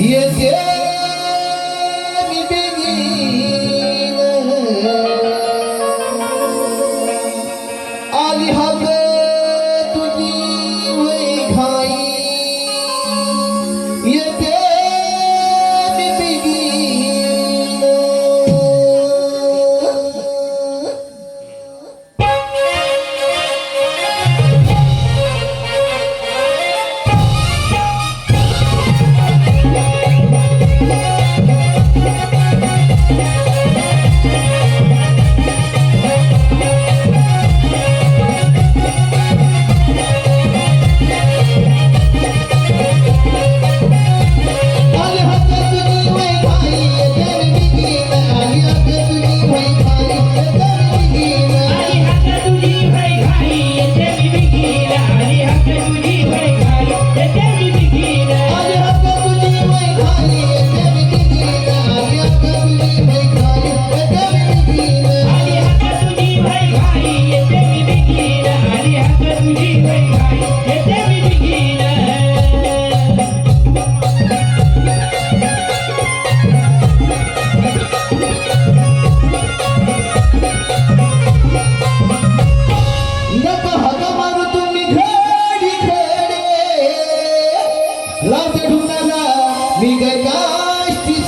y es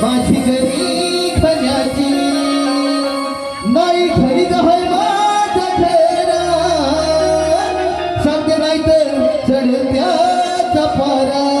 माझी घरी खण्याची नाही घरी दहय माझा ठेरा सत्य नाही तर चढत्याचा पारा